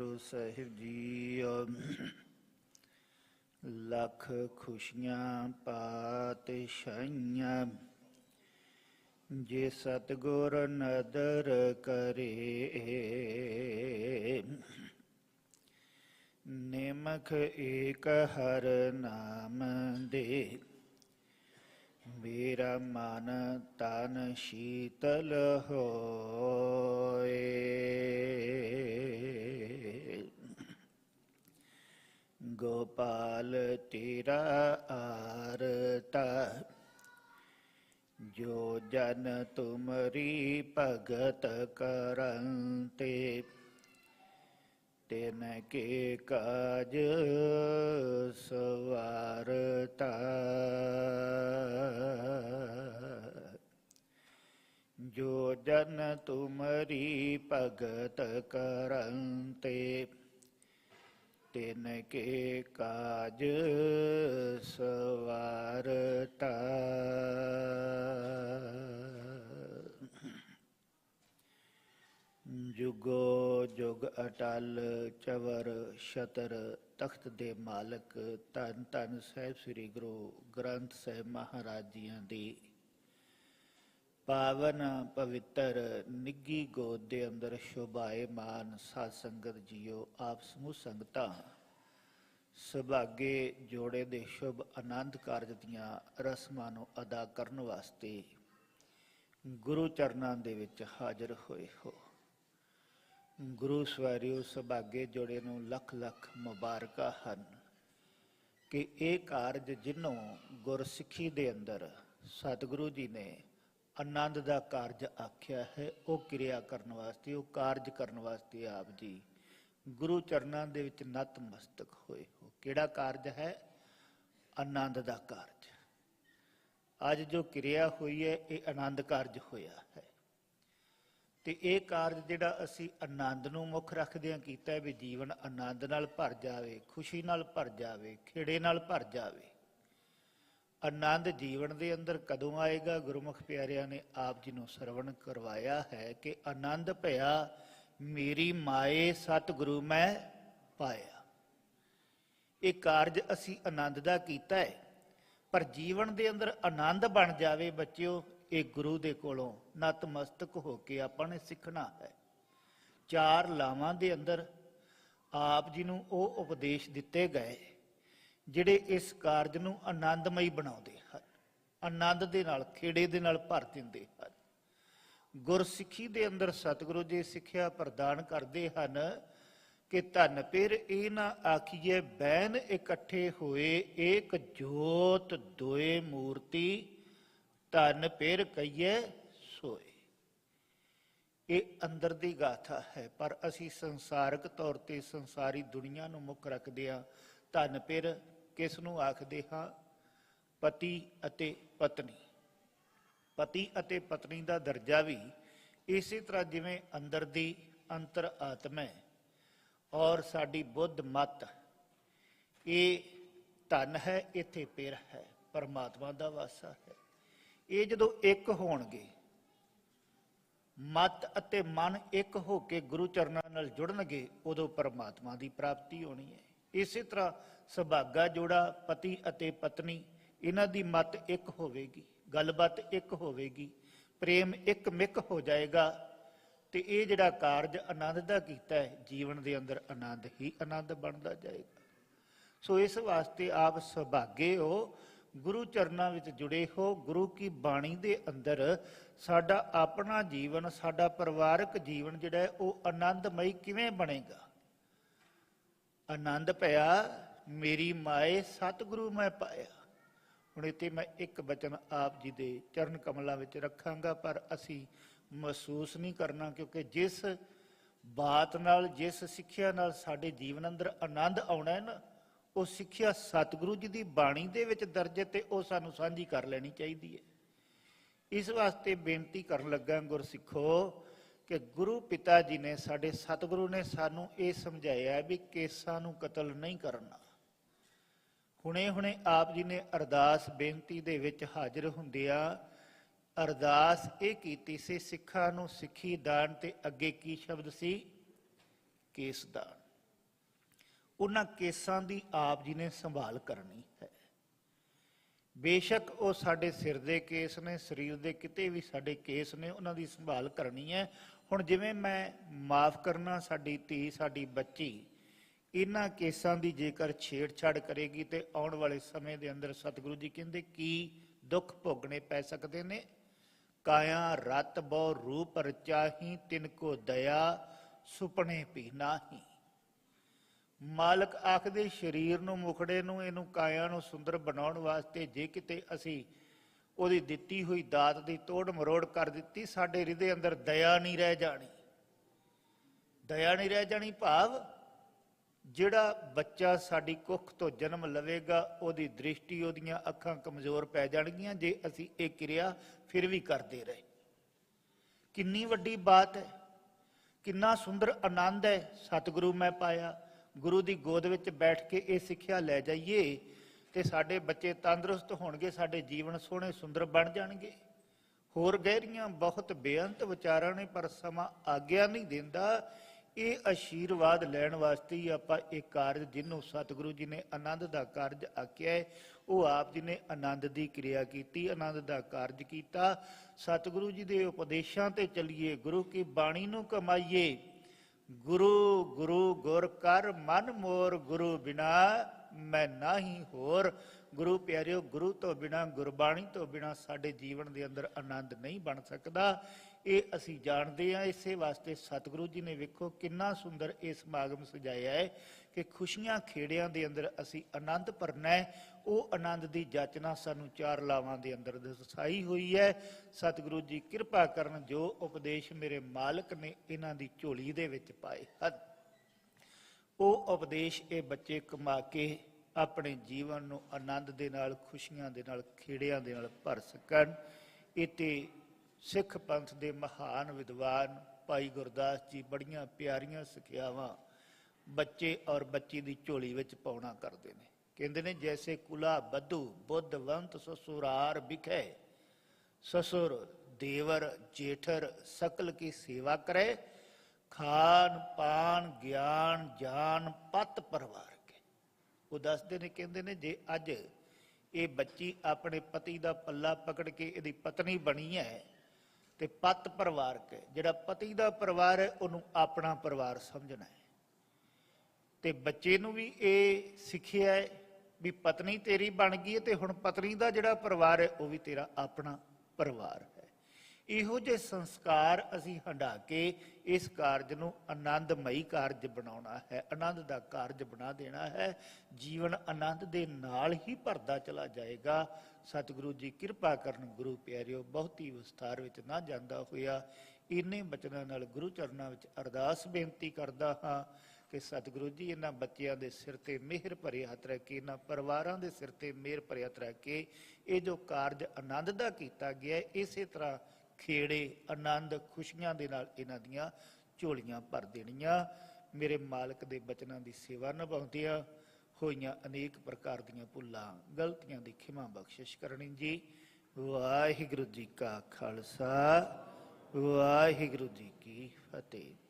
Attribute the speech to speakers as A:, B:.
A: ਗੁਰੂ ਸਾਹਿਬ ਜੀ ਲੱਖ ਖੁਸ਼ੀਆਂ ਪਾਤਸ਼ਾਹੀਆਂ, ਜੇ ਸਤਗੁਰ ਨਦਰ ਕਰੇ, ਨਿਮਖ ਏਕ ਹਰ ਨਾਮ ਦੇ ਮੇਰਾ ਮਨ ਤਨ ਸ਼ੀਤਲ ਹੋਏ। ਤੇਰਾ ਆਰਤਾ ਜੋ ਜਨ ਤੁਮਰੀ ਭਗਤ ਕਰੰਤੇ, ਤਿਨ ਕੇ ਕਾਜ ਸਵਾਰਤਾ। ਜੋ ਜਨ ਤੁਮਰੀ ਭਗਤ ਕਰੰਤੇ ਤਿਨ ਕੇ ਕਾਜ ਸਵਾਰਤਾ ਜੁਗੋ ਜੁਗ ਅਟਲ ਚਵਰ ਸ਼ਤਰ ਤਖਤ ਦੇ ਮਾਲਕ ਧੰਨ ਧੰਨ ਸਾਹਿਬ ਸ੍ਰੀ ਗੁਰੂ ਗ੍ਰੰਥ ਸਾਹਿਬ ਮਹਾਰਾਜ ਜੀਆਂ ਦੀ ਪਾਵਨ ਪਵਿੱਤਰ ਨਿੱਗੀ ਗੋਦ ਦੇ ਅੰਦਰ ਸ਼ੋਭਾਏਮਾਨ ਸਾਧ ਸੰਗਤ ਜੀਓ, ਆਪ ਸਮੂਹ ਸੰਗਤਾਂ। ਸੁਭਾਗੇ ਜੋੜੇ ਦੇ ਸ਼ੁਭ ਆਨੰਦ ਕਾਰਜ ਦੀਆਂ ਰਸਮਾਂ ਨੂੰ ਅਦਾ ਕਰਨ ਵਾਸਤੇ ਗੁਰੂ ਚਰਨਾਂ ਦੇ ਵਿੱਚ ਹਾਜ਼ਰ ਹੋਏ ਹੋ। ਗੁਰੂ ਸਵਾਰਿਓ, ਸੁਭਾਗੇ ਜੋੜੇ ਨੂੰ ਲੱਖ ਲੱਖ ਮੁਬਾਰਕਾਂ ਹਨ ਕਿ ਇਹ ਕਾਰਜ ਜਿਨੋਂ ਗੁਰਸਿੱਖੀ ਦੇ ਅੰਦਰ ਸਤਿਗੁਰੂ ਜੀ ਨੇ ਆਨੰਦ ਦਾ ਕਾਰਜ ਆਖਿਆ ਹੈ, ਉਹ ਕਿਰਿਆ ਕਰਨ ਵਾਸਤੇ, ਉਹ ਕਾਰਜ ਕਰਨ ਵਾਸਤੇ ਆਪ ਜੀ। ਗੁਰੂ ਚਰਨਾਂ ਦੇ ਵਿੱਚ ਨਤਮਸਤਕ ਹੋਏ ਹੋ। ਕਿਹੜਾ ਕਾਰਜ ਹੈ? ਆਨੰਦ ਦਾ ਕਾਰਜ। ਅੱਜ ਜੋ ਕਿਰਿਆ ਹੋਈ ਹੈ, ਇਹ ਆਨੰਦ ਕਾਰਜ ਹੋਇਆ ਹੈ। ਤੇ ਇਹ ਕਾਰਜ ਜਿਹੜਾ ਅਸੀਂ ਆਨੰਦ ਨੂੰ ਮੁੱਖ ਰੱਖਦਿਆਂ ਕੀਤਾ ਵੀ ਜੀਵਨ ਆਨੰਦ ਨਾਲ ਭਰ ਜਾਵੇ, ਖੁਸ਼ੀ ਨਾਲ ਭਰ ਜਾਵੇ, ਖੇੜੇ ਨਾਲ ਭਰ ਜਾਵੇ। ਆਨੰਦ ਜੀਵਨ ਦੇ ਅੰਦਰ ਕਦੋਂ ਆਏਗਾ? ਗੁਰਮੁਖ ਪਿਆਰਿਆਂ ਨੇ ਆਪ ਜੀ ਨੂੰ ਸਰਵਣ ਕਰਵਾਇਆ ਹੈ ਕਿ ਆਨੰਦ ਭਇਆ, ਮੇਰੀ ਮਾਏ ਸਤਿਗੁਰੂ ਮੈਂ ਪਾਇਆ। ਇਹ ਕਾਰਜ ਅਸੀਂ ਆਨੰਦ ਦਾ ਕੀਤਾ ਹੈ। ਪਰ ਜੀਵਨ ਦੇ ਅੰਦਰ ਆਨੰਦ ਬਣ ਜਾਵੇ ਬੱਚਿਓ, ਇਹ ਗੁਰੂ ਦੇ ਕੋਲੋਂ ਨਤਮਸਤਕ ਹੋ ਕੇ ਆਪਾਂ ਨੇ ਸਿੱਖਣਾ ਹੈ। ਚਾਰ ਲਾਵਾਂ ਦੇ ਅੰਦਰ ਆਪ ਜੀ ਨੂੰ ਉਹ ਉਪਦੇਸ਼ ਦਿੱਤੇ ਗਏ। ਜਿਹੜੇ ਇਸ ਕਾਰਜ ਨੂੰ ਆਨੰਦਮਈ ਬਣਾਉਂਦੇ ਹਨ, ਆਨੰਦ ਦੇ ਨਾਲ, ਖੇੜੇ ਦੇ ਨਾਲ ਭਰ ਦਿੰਦੇ ਹਨ। ਗੁਰਸਿੱਖੀ ਦੇ ਅੰਦਰ ਸਤਿਗੁਰੂ ਜੀ ਸਿੱਖਿਆ ਪ੍ਰਦਾਨ ਕਰਦੇ ਹਨ ਕਿ ਧਨ ਪਿਰ ਇਹ ਨਾ ਆਖੀਏ, ਬੈਨ ਇਕੱਠੇ ਹੋਏ ਏਕ ਜੋਤ ਦੋਏ ਮੂਰਤੀ, ਧਨ ਪਿਰ ਕਹੀਏ ਸੋਏ। ਇਹ ਅੰਦਰ ਦੀ ਗਾਥਾ ਹੈ, ਪਰ ਅਸੀਂ ਸੰਸਾਰਕ ਤੌਰ ਤੇ ਸੰਸਾਰੀ ਦੁਨੀਆ ਨੂੰ ਮੁੱਖ ਰੱਖਦੇ ਹਾਂ। ਧਨ ਪਿਰ ਕਿਸ ਨੂੰ ਆਖਦੇ ਹਾਂ? ਪਤੀ ਅਤੇ ਪਤਨੀ। ਪਤੀ ਅਤੇ ਪਤਨੀ ਦਾ ਦਰਜਾ ਵੀ ਇਸੇ ਤਰ੍ਹਾਂ ਜਿਵੇਂ ਅੰਦਰ ਦੀ ਅੰਤਰ ਆਤਮਾ ਹੈ ਔਰ ਸਾਡੀ ਬੁੱਧ ਮਤ, ਇਹ ਧਨ ਹੈ, ਇੱਥੇ ਪਿਰ ਹੈ, ਪਰਮਾਤਮਾ ਦਾ ਵਾਸਾ ਹੈ। ਇਹ ਜਦੋਂ ਇੱਕ ਹੋਣਗੇ, ਮਤ ਅਤੇ ਮਨ ਇੱਕ ਹੋ ਕੇ ਗੁਰੂ ਚਰਨਾਂ ਨਾਲ ਜੁੜਨਗੇ, ਉਦੋਂ ਪਰਮਾਤਮਾ ਦੀ ਪ੍ਰਾਪਤੀ ਹੋਣੀ ਹੈ। ਇਸੇ ਤਰ੍ਹਾਂ ਸੁਭਾਗਾ ਜੋੜਾ ਪਤੀ ਅਤੇ ਪਤਨੀ, ਇਹਨਾਂ ਦੀ ਮਤ ਇੱਕ ਹੋਵੇਗੀ, ਗੱਲਬਾਤ ਇੱਕ ਹੋਵੇਗੀ, ਪ੍ਰੇਮ ਇੱਕ ਮਿਕ ਹੋ ਜਾਏਗਾ ਤੇ ਇਹ ਜਿਹੜਾ ਕਾਰਜ ਆਨੰਦ ਦਾ ਕੀਤਾ ਹੈ, ਜੀਵਨ ਦੇ ਅੰਦਰ ਆਨੰਦ ਹੀ ਆਨੰਦ ਬਣਦਾ ਜਾਏਗਾ। ਸੋ ਇਸ ਵਾਸਤੇ ਆਪ ਸੁਭਾਗੇ ਹੋ, ਗੁਰੂ ਚਰਨਾਂ ਵਿੱਚ ਜੁੜੇ ਹੋ, ਗੁਰੂ ਕੀ ਬਾਣੀ ਦੇ ਅੰਦਰ ਸਾਡਾ ਆਪਣਾ ਜੀਵਨ, ਸਾਡਾ ਪਰਿਵਾਰਕ ਜੀਵਨ ਜਿਹੜਾ ਹੈ, ਉਹ ਆਨੰਦਮਈ ਕਿਵੇਂ ਬਣੇਗਾ? ਆਨੰਦ ਭਇਆ ਮੇਰੀ ਮਾਏ ਸਤਿਗੁਰੂ ਮੈਂ ਪਾਇਆ। ਹੁਣ ਇੱਥੇ ਮੈਂ ਇੱਕ ਬਚਨ ਆਪ ਜੀ ਦੇ ਚਰਨ ਕਮਲਾਂ ਵਿੱਚ ਰੱਖਾਂਗਾ, ਪਰ ਅਸੀਂ ਮਹਿਸੂਸ ਨਹੀਂ ਕਰਨਾ, ਕਿਉਂਕਿ ਜਿਸ ਬਾਤ ਨਾਲ, ਜਿਸ ਸਿੱਖਿਆ ਨਾਲ ਸਾਡੇ ਜੀਵਨ ਅੰਦਰ ਆਨੰਦ ਆਉਣਾ ਹੈ ਨਾ, ਉਹ ਸਿੱਖਿਆ ਸਤਿਗੁਰੂ ਜੀ ਦੀ ਬਾਣੀ ਦੇ ਵਿੱਚ ਦਰਜ ਹੈ ਤੇ ਉਹ ਸਾਨੂੰ ਸਾਂਝੀ ਕਰ ਲੈਣੀ ਚਾਹੀਦੀ ਹੈ। ਇਸ ਵਾਸਤੇ ਬੇਨਤੀ ਕਰਨ ਲੱਗਾ ਗੁਰਸਿੱਖੋ ਕਿ ਗੁਰੂ ਪਿਤਾ ਜੀ ਨੇ, ਸਾਡੇ ਸਤਿਗੁਰੂ ਨੇ ਸਾਨੂੰ ਇਹ ਸਮਝਾਇਆ ਵੀ ਕੇਸਾਂ ਨੂੰ ਕਤਲ ਨਹੀਂ ਕਰਨਾ। ਹੁਣੇ ਹੁਣੇ ਆਪ ਜੀ ਨੇ ਅਰਦਾਸ ਬੇਨਤੀ ਦੇ ਵਿੱਚ ਹਾਜ਼ਰ ਹੁੰਦਿਆਂ ਅਰਦਾਸ ਇਹ ਕੀਤੀ ਸੀ, ਸਿੱਖਾਂ ਨੂੰ ਸਿੱਖੀ ਦਾਨ ਤੇ ਅੱਗੇ ਕੀ ਸ਼ਬਦ ਸੀ? ਕੇਸ ਦਾਨ। ਉਹਨਾਂ ਕੇਸਾਂ ਦੀ ਆਪ ਜੀ ਨੇ ਸੰਭਾਲ ਕਰਨੀ ਹੈ। ਬੇਸ਼ੱਕ ਉਹ ਸਾਡੇ ਸਿਰ ਦੇ ਕੇਸ ਨੇ, ਸਰੀਰ ਦੇ ਕਿਤੇ ਵੀ ਸਾਡੇ ਕੇਸ ਨੇ, ਉਹਨਾਂ ਦੀ ਸੰਭਾਲ ਕਰਨੀ ਹੈ। ਹੁਣ ਜਿਵੇਂ ਮੈਂ ਮਾਫ ਕਰਨਾ, ਸਾਡੀ ਧੀ, ਸਾਡੀ ਬੱਚੀ ਇਹਨਾਂ ਕੇਸਾਂ ਦੀ ਜੇਕਰ ਛੇੜਛਾੜ ਕਰੇਗੀ ਤੇ ਆਉਣ ਵਾਲੇ ਸਮੇਂ ਦੇ ਅੰਦਰ ਸਤਿਗੁਰੂ ਜੀ ਕਹਿੰਦੇ ਕੀ ਦੁੱਖ ਭੋਗਣੇ ਪੈ ਸਕਦੇ ਨੇ? ਕਾਇਆ ਰਤ ਬਹੁ ਰੂਪ ਰਚਾਹੀ, ਤਿਨ ਕੋ ਦਇਆ ਸੁਪਨੇ ਪੀ ਨਾਹੀ। ਮਾਲਕ ਆਖਦੇ, ਸਰੀਰ ਨੂੰ ਮੁਖੜੇ ਨੂੰ, ਇਹਨੂੰ ਕਾਇਆ ਨੂੰ ਸੁੰਦਰ ਬਣਾਉਣ ਵਾਸਤੇ ਜੇ ਕਿਤੇ ਅਸੀਂ ਉਹਦੀ ਦਿੱਤੀ ਹੋਈ ਦਾਤ ਦੀ ਤੋੜ ਮਰੋੜ ਕਰ ਦਿੱਤੀ, ਸਾਡੇ ਹਿਰਦੇ ਅੰਦਰ ਦਇਆ ਨਹੀਂ ਰਹਿ ਜਾਣੀ। ਦਇਆ ਨਹੀਂ ਰਹਿ ਜਾਣੀ ਭਾਵ ਜਿਹੜਾ ਬੱਚਾ ਸਾਡੀ ਕੁੱਖ ਤੋਂ ਜਨਮ ਲਵੇਗਾ, ਉਹਦੀ ਦ੍ਰਿਸ਼ਟੀ, ਉਹਦੀਆਂ ਅੱਖਾਂ ਕਮਜ਼ੋਰ ਪੈ ਜਾਣਗੀਆਂ, ਜੇ ਅਸੀਂ ਇਹ ਕਿਰਿਆ ਫਿਰ ਵੀ ਕਰਦੇ ਰਹੇ। ਕਿੰਨੀ ਵੱਡੀ ਬਾਤ ਹੈ। ਕਿੰਨਾ ਸੁੰਦਰ ਆਨੰਦ ਹੈ। ਸਤਿਗੁਰੂ ਮੈਂ ਪਾਇਆ। ਗੁਰੂ ਦੀ ਗੋਦ ਵਿੱਚ ਬੈਠ ਕੇ ਇਹ ਸਿੱਖਿਆ ਲੈ ਜਾਈਏ ਤੇ ਸਾਡੇ ਬੱਚੇ ਤੰਦਰੁਸਤ ਹੋਣਗੇ, ਸਾਡੇ ਜੀਵਨ ਸੋਹਣੇ, ਸੁੰਦਰ ਬਣ ਜਾਣਗੇ। ਹੋਰ ਗਹਿਰੀਆਂ ਬਹੁਤ ਬੇਅੰਤ ਵਿਚਾਰਾਂ ਨੇ, ਪਰ ਸਮਾਂ ਆਗਿਆ ਨਹੀਂ ਦਿੰਦਾ। ਇਹ ਆਸ਼ੀਰਵਾਦ ਲੈਣ ਵਾਸਤੇ ਹੀ ਆਪਾਂ ਇਹ ਕਾਰਜ ਜਿਹਨੂੰ ਸਤਿਗੁਰੂ ਜੀ ਨੇ ਆਨੰਦ ਦਾ ਕਾਰਜ ਆਖਿਆ ਹੈ, ਉਹ ਆਪ ਜੀ ਨੇ ਆਨੰਦ ਦੀ ਕਿਰਿਆ ਕੀਤੀ, ਆਨੰਦ ਦਾ ਕਾਰਜ ਕੀਤਾ। ਸਤਿਗੁਰੂ ਜੀ ਦੇ ਉਪਦੇਸ਼ਾਂ ਤੇ ਚੱਲੀਏ, ਗੁਰੂ ਕੀ ਬਾਣੀ ਨੂੰ ਕਮਾਈਏ। ਗੁਰੂ ਗੁਰੂ ਗੁਰ ਕਰ ਮਨ ਮੋਰ ਗੁਰੂ ਬਿਨਾ ਮੈਂ ਨਾਹੀ ਹੋਰ। ਗੁਰੂ ਪਿਆਰਿਓ, ਗੁਰੂ ਤੋਂ ਬਿਨਾ, ਗੁਰਬਾਣੀ ਤੋਂ ਬਿਨਾ ਸਾਡੇ ਜੀਵਨ ਦੇ ਅੰਦਰ ਆਨੰਦ ਨਹੀਂ ਬਣ ਸਕਦਾ। ਇਹ ਅਸੀਂ ਜਾਣਦੇ ਹਾਂ, ਇਸੇ ਵਾਸਤੇ ਸਤਿਗੁਰੂ ਜੀ ਨੇ ਵੇਖੋ ਕਿੰਨਾ ਸੁੰਦਰ ਇਹ ਸਮਾਗਮ ਸਜਾਇਆ ਹੈ ਕਿ ਖੁਸ਼ੀਆਂ ਖੇੜਿਆਂ ਦੇ ਅੰਦਰ ਅਸੀਂ ਆਨੰਦ ਭਰਨਾ ਹੈ। ਉਹ ਆਨੰਦ ਦੀ ਜਾਚਨਾ ਸਾਨੂੰ ਚਾਰ ਲਾਵਾਂ ਦੇ ਅੰਦਰ ਦਰਸਾਈ ਹੋਈ ਹੈ। ਸਤਿਗੁਰੂ ਜੀ, ਕਿਰਪਾ ਕਰਨ ਜੋ ਉਪਦੇਸ਼ ਮੇਰੇ ਮਾਲਕ ਨੇ ਇਹਨਾਂ ਦੀ ਝੋਲੀ ਦੇ ਵਿੱਚ ਪਾਏ ਹਨ। ਉਹ ਉਪਦੇਸ਼ ਇਹ ਬੱਚੇ ਕਮਾ ਕੇ ਆਪਣੇ ਜੀਵਨ ਨੂੰ ਆਨੰਦ ਦੇ ਨਾਲ, ਖੁਸ਼ੀਆਂ ਦੇ ਨਾਲ, ਖੇੜਿਆਂ ਦੇ ਨਾਲ ਭਰ ਸਕਣ। ਇਤੇ ਸਿੱਖ ਪੰਥ ਦੇ ਮਹਾਨ ਵਿਦਵਾਨ ਭਾਈ ਗੁਰਦਾਸ ਜੀ ਬੜੀਆਂ ਪਿਆਰੀਆਂ ਸਿੱਖਿਆਵਾਂ ਬੱਚੇ ਔਰ ਬੱਚੀ ਦੀ ਝੋਲੀ ਵਿੱਚ ਪਾਉਣਾ ਕਰਦੇ ਨੇ। ਕਹਿੰਦੇ ਨੇ, ਜੈਸੇ ਕੁਲਾ ਬੱਧੂ ਬੁੱਧਵੰਤ ਸਸੁਰਾਰ ਵਿਖੇ। ਸਸੁਰ ਦੇਵਰ ਜੇਠਰ ਸਕਲ ਕੀ ਸੇਵਾ ਕਰੇ। ਖਾਨ, ਪਾਨ, ਗਿਆਨ, ਜਾਨ, ਪਤ ਪਰਵਾਰ ਕੇ। ਉਹ ਦੱਸਦੇ ਨੇ, ਕਹਿੰਦੇ ਨੇ, ਜੇ ਅੱਜ ਇਹ ਬੱਚੀ ਆਪਣੇ ਪਤੀ ਦਾ ਪੱਲਾ ਪਕੜ ਕੇ ਇਹਦੀ ਪਤਨੀ ਬਣੀ ਹੈ, ਤੇ ਪਤ ਪਰਿਵਾਰ ਕੇ, ਜਿਹੜਾ ਪਤੀ ਦਾ ਪਰਿਵਾਰ ਹੈ, ਉਹਨੂੰ ਆਪਣਾ ਪਰਿਵਾਰ ਸਮਝਣਾ ਹੈ। ਤੇ ਬੱਚੇ ਨੂੰ ਵੀ ਇਹ ਸਿੱਖਿਆ ਹੈ ਵੀ ਪਤਨੀ ਤੇਰੀ ਬਣ ਗਈ ਹੈ, ਤੇ ਹੁਣ ਪਤਨੀ ਦਾ ਜਿਹੜਾ ਪਰਿਵਾਰ ਹੈ, ਉਹ ਵੀ ਤੇਰਾ ਆਪਣਾ ਪਰਿਵਾਰ ਇਹੋ ਜਿਹੇ ਸੰਸਕਾਰ ਅਸੀਂ ਹੰਡਾ ਕੇ ਇਸ ਕਾਰਜ ਨੂੰ ਆਨੰਦਮਈ ਕਾਰਜ ਬਣਾਉਣਾ ਹੈ, ਆਨੰਦ ਦਾ ਕਾਰਜ ਬਣਾ ਦੇਣਾ ਹੈ। ਜੀਵਨ ਆਨੰਦ ਦੇ ਨਾਲ ਹੀ ਭਰਦਾ ਚਲਾ ਜਾਏਗਾ। ਸਤਿਗੁਰੂ ਜੀ ਕਿਰਪਾ ਕਰਨ ਗੁਰੂ ਪਿਆਰਿਓ, ਬਹੁਤੀ ਵਿਸਥਾਰ ਵਿੱਚ ਨਾ ਜਾਂਦਾ ਹੋਇਆ। ਇੰਨੇ ਬਚਨਾਂ ਨਾਲ ਗੁਰੂ ਚਰਨਾਂ ਵਿੱਚ ਅਰਦਾਸ ਬੇਨਤੀ ਕਰਦਾ ਹਾਂ ਕਿ ਸਤਿਗੁਰੂ ਜੀ, ਇਹਨਾਂ ਬੱਚਿਆਂ ਦੇ ਸਿਰ ਤੇ ਮਿਹਰ ਭਰੇ ਹੱਥ ਰੱਖ ਕੇ, ਇਹਨਾਂ ਪਰਿਵਾਰਾਂ ਦੇ ਸਿਰ ਤੇ ਮਿਹਰ ਭਰੇ ਹੱਥ ਰੱਖ ਕੇ ਇਹ ਜੋ ਕਾਰਜ ਆਨੰਦ ਦਾ ਕੀਤਾ ਗਿਆ, ਇਸੇ ਤਰ੍ਹਾਂ ਖੇੜੇ, ਆਨੰਦ, ਖੁਸ਼ੀਆਂ ਦੇ ਨਾਲ ਇਹਨਾਂ ਦੀਆਂ ਝੋਲੀਆਂ ਭਰ ਦੇਣੀਆਂ। ਮੇਰੇ ਮਾਲਕ ਦੇ ਬਚਨਾਂ ਦੀ ਸੇਵਾ ਨਿਭਾਉਂਦਿਆਂ ਹੋਈਆਂ ਅਨੇਕ ਪ੍ਰਕਾਰ ਦੀਆਂ ਭੁੱਲਾਂ, ਗਲਤੀਆਂ ਦੀ ਖਿਮਾ ਬਖਸ਼ਿਸ਼ ਕਰਨੀ ਜੀ। ਵਾਹਿਗੁਰੂ ਜੀ ਕਾ ਖਾਲਸਾ, ਵਾਹਿਗੁਰੂ ਜੀ ਕੀ ਫਤਿਹ।